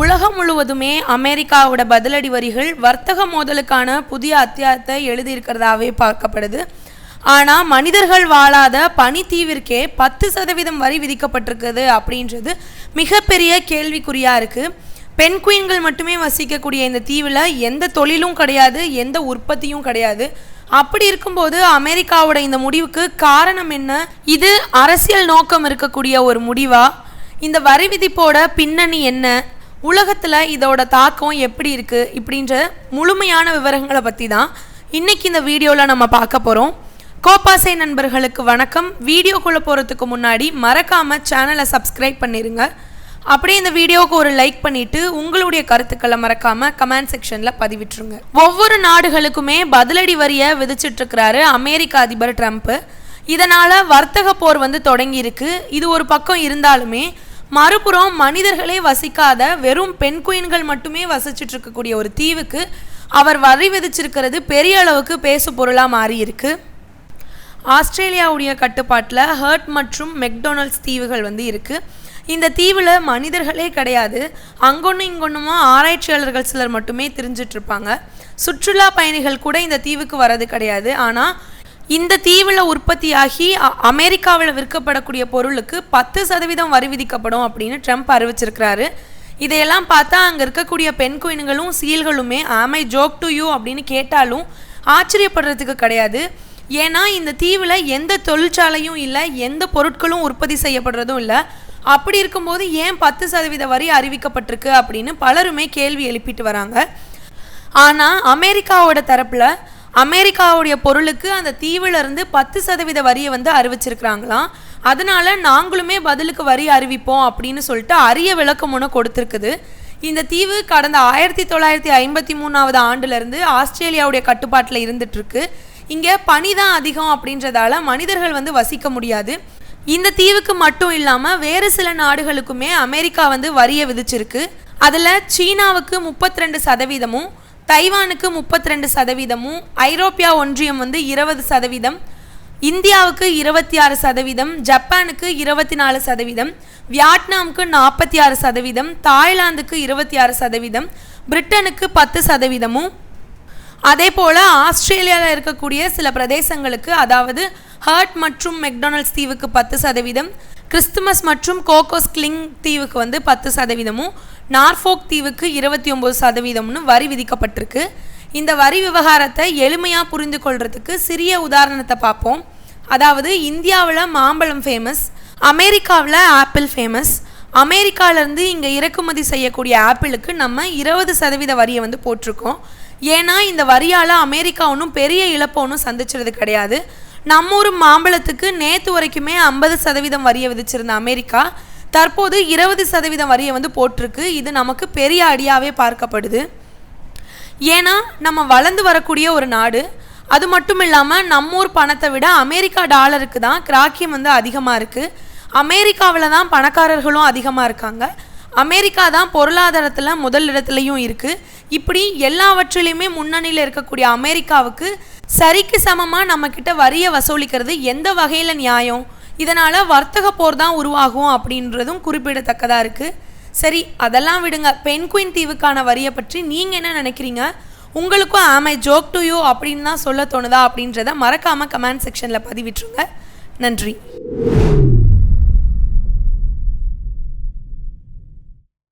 உலகம் முழுவதுமே அமெரிக்காவோட பதிலடி வரிகள் வர்த்தக மோதலுக்கான புதிய அத்தியாயத்தை எழுதியிருக்கிறதாவே பார்க்கப்படுது. ஆனால் மனிதர்கள் வாழாத பனித்தீவிற்கே பத்து சதவீதம் வரி விதிக்கப்பட்டிருக்குது அப்படின்றது மிகப்பெரிய கேள்விக்குறியாக இருக்குது பெண் குயின்கள் மட்டுமே வசிக்கக்கூடிய இந்த தீவில் எந்த தொழிலும் கிடையாது எந்த உற்பத்தியும் கிடையாது. அப்படி இருக்கும்போது அமெரிக்காவோட இந்த முடிவுக்கு காரணம் என்ன? இது அரசியல் நோக்கம் இருக்கக்கூடிய ஒரு முடிவா? இந்த வரி விதிப்போட பின்னணி என்ன? உலகத்தில் இதோட தாக்கம் எப்படி இருக்குது இப்படின்ற முழுமையான விவரங்களை பற்றி தான் இன்றைக்கி இந்த வீடியோவில் நம்ம பார்க்க போகிறோம் கோபாசை நண்பர்களுக்கு வணக்கம். வீடியோக்குள்ளே போகிறதுக்கு முன்னாடி மறக்காமல் சேனலை சப்ஸ்கிரைப் பண்ணிடுங்க அப்படியே இந்த வீடியோவுக்கு ஒரு லைக் பண்ணிட்டு உங்களுடைய கருத்துக்களை மறக்காம கமெண்ட் செக்ஷன்ல பதிவிட்டுருங்க. ஒவ்வொரு நாடுகளுக்குமே பதிலடி வரியை விதிச்சிட்டு இருக்கிறாரு அமெரிக்க அதிபர் ட்ரம்ப். இதனால வர்த்தக போர் வந்து தொடங்கி இருக்கு இது ஒரு பக்கம் இருந்தாலுமே மறுபுறம் மனிதர்களே வசிக்காத வெறும் பெண் குயின்கள் மட்டுமே வசிச்சுட்டு இருக்கக்கூடிய ஒரு தீவுக்கு அவர் வரி விதிச்சிருக்கிறது பெரிய அளவுக்கு பேசு பொருளாக மாறியிருக்கு. ஆஸ்திரேலியாவுடைய கட்டுப்பாட்டில் ஹர்ட் மற்றும் மெக்டொனல்ட்ஸ் தீவுகள் வந்து இருக்குது இந்த தீவில் மனிதர்களே கிடையாது. அங்கொன்னும் இங்கொன்னுமா ஆராய்ச்சியாளர்கள் சிலர் மட்டுமே தெரிஞ்சிட்ருப்பாங்க சுற்றுலா பயணிகள் கூட இந்த தீவுக்கு வர்றது கிடையாது. ஆனால் இந்த தீவில் உற்பத்தியாகி அ- அமெரிக்காவில் விற்கப்படக்கூடிய பொருளுக்கு பத்து சதவீதம் வரி விதிக்கப்படும் அப்படின்னு ட்ரம்ப் அறிவிச்சிருக்கிறாரு. இதையெல்லாம் பார்த்தா அங்கே இருக்கக்கூடிய பெண் குயின்களும் சீல்களுமே ஆமை ஜோக் டு யூ அப்படின்னு கேட்டாலும் ஆச்சரியப்படுறதுக்கு கிடையாது. ஏன்னா இந்த தீவில் எந்த தொழிற்சாலையும் இல்லை எந்த பொருட்களும் உற்பத்தி செய்யப்படுறதும் இல்லை. அப்படி இருக்கும்போது ஏன் பத்து சதவீத வரி அறிவிக்கப்பட்டிருக்கு அப்படின்னு பலருமே கேள்வி எழுப்பிட்டு வராங்க. ஆனால் அமெரிக்காவோட தரப்பில் அமெரிக்காவுடைய பொருளுக்கு அந்த தீவிலிருந்து பத்து சதவீத வரியை வந்து அறிவிச்சிருக்கிறாங்களாம். அதனால நாங்களுமே பதிலுக்கு வரி அறிவிப்போம் அப்படின்னு சொல்லிட்டு அரிய விளக்கம் ஒன்று கொடுத்துருக்குது. இந்த தீவு கடந்த ஆயிரத்தி தொள்ளாயிரத்தி ஐம்பத்தி மூணாவது ஆண்டுலேருந்து ஆஸ்திரேலியாவுடைய கட்டுப்பாட்டில் இருந்துட்டுருக்கு. இங்கே பனி தான் அதிகம் அப்படின்றதால மனிதர்கள் வந்து வசிக்க முடியாது. இந்த தீவுக்கு மட்டும் இல்லாமல் வேறு சில நாடுகளுக்குமே அமெரிக்கா வந்து வரியை விதிச்சிருக்கு. அதில் சீனாவுக்கு முப்பத்தி ரெண்டு சதவீதமும் தைவானுக்கு முப்பத்தி ரெண்டு சதவீதமும் ஐரோப்பியா ஒன்றியம் வந்து இருபது சதவீதம் இந்தியாவுக்கு இருபத்தி ஆறு சதவீதம் ஜப்பானுக்கு இருபத்தி நாலு சதவீதம் வியட்நாமுக்கு நாற்பத்தி ஆறு சதவீதம் தாய்லாந்துக்கு இருபத்தி ஆறு சதவீதம் பிரிட்டனுக்கு பத்து சதவீதமும். அதே போல் ஆஸ்திரேலியாவில் இருக்கக்கூடிய சில பிரதேசங்களுக்கு அதாவது ஹர்ட் மற்றும் மெக்டொனல்ட்ஸ் தீவுக்கு பத்து சதவீதம் கிறிஸ்துமஸ் மற்றும் கோகோஸ் கிளிங் தீவுக்கு வந்து பத்து சதவீதமும் நார்ஃபோக் தீவுக்கு இருபத்தி ஒம்பது சதவீதம்னு வரி விதிக்கப்பட்டிருக்கு. இந்த வரி விவகாரத்தை எளிமையாக புரிந்து கொள்றதுக்கு சிறிய உதாரணத்தை பார்ப்போம். அதாவது இந்தியாவில் மாம்பழம் ஃபேமஸ் அமெரிக்காவில் ஆப்பிள் ஃபேமஸ் அமெரிக்காவிலேருந்து இங்கே இறக்குமதி செய்யக்கூடிய ஆப்பிளுக்கு நம்ம இருபது சதவீத வரியை வந்து போட்டிருக்கோம். ஏன்னா இந்த வரியால் அமெரிக்கா ஒன்றும் பெரிய இழப்பை ஒன்றும் சந்திச்சிறது கிடையாது. நம்ம ஊர் மாம்பழத்துக்கு நேற்று வரைக்குமே ஐம்பது சதவீதம் வரியை விதிச்சிருந்த அமெரிக்கா. தற்போது இருபது சதவீதம் வரியை வந்து போட்டிருக்கு. இது நமக்கு பெரிய அடியாகவே பார்க்கப்படுது. ஏன்னா நம்ம வளர்ந்து வரக்கூடிய ஒரு நாடு. அது மட்டும் இல்லாமல் நம்மூர் பணத்தை விட அமெரிக்கா டாலருக்கு தான் கிராக்கியம் வந்து அதிகமாக இருக்குது அமெரிக்காவில் தான் பணக்காரர்களும் அதிகமாக இருக்காங்க. அமெரிக்கா தான் பொருளாதாரத்தில் முதல் இடத்துலையும் இருக்குது இப்படி எல்லாவற்றிலையுமே முன்னணியில் இருக்கக்கூடிய அமெரிக்காவுக்கு சரிக்கு சமமாக நம்மக்கிட்ட வரியை வசூலிக்கிறது எந்த வகையில் நியாயம்? இதனால் வர்த்தக போர் தான் உருவாகும் அப்படின்றதும் குறிப்பிடத்தக்கதாக இருக்குது சரி அதெல்லாம் விடுங்க. பென்குயின் தீவுக்கான வரியை பற்றி நீங்கள் என்ன நினைக்கிறீங்க? உங்களுக்கும் ஆமை ஜோக் டு யூ அப்படின்னு தான் சொல்ல தோணுதா அப்படின்றத மறக்காமல் கமெண்ட் செக்ஷனில் பதிவிட்டுருங்க. நன்றி.